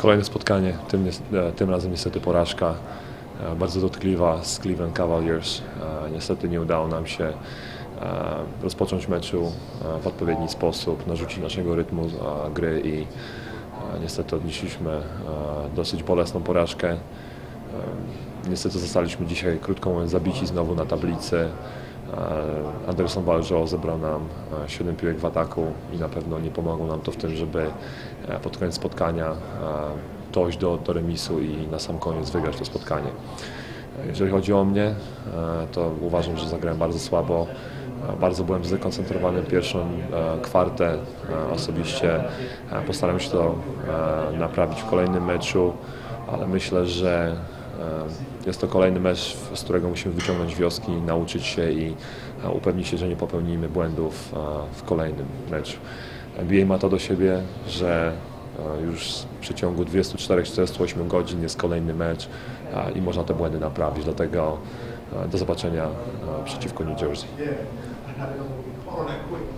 Kolejne spotkanie, tym, e, tym razem niestety porażka. e, Bardzo dotkliwa z Cleveland Cavaliers. E, Niestety nie udało nam się rozpocząć meczu w odpowiedni sposób, narzucić naszego rytmu gry i niestety odnieśliśmy dosyć bolesną porażkę. Niestety zostaliśmy dzisiaj, krótko mówiąc, zabici znowu na tablicy. E, Anderson Valjo zebrał nam 7 piłek w ataku i na pewno nie pomogło nam to w tym, żeby e, pod koniec spotkania e, dojść do, do remisu i na sam koniec wygrać to spotkanie. E, Jeżeli chodzi o mnie, e, to uważam, że zagrałem bardzo słabo. E, Bardzo byłem zdekoncentrowany pierwszą e, kwartę. E, Osobiście e, postaram się to e, naprawić w kolejnym meczu, ale myślę, że e, jest to kolejny mecz, z którego musimy wyciągnąć wnioski, nauczyć się i e, upewnić się, że nie popełnimy błędów e, w kolejnym meczu. NBA ma to do siebie, że e, już w przeciągu 24-48 godzin jest kolejny mecz e, i można te błędy naprawić. Dlatego e, do zobaczenia e, przeciwko New Jersey.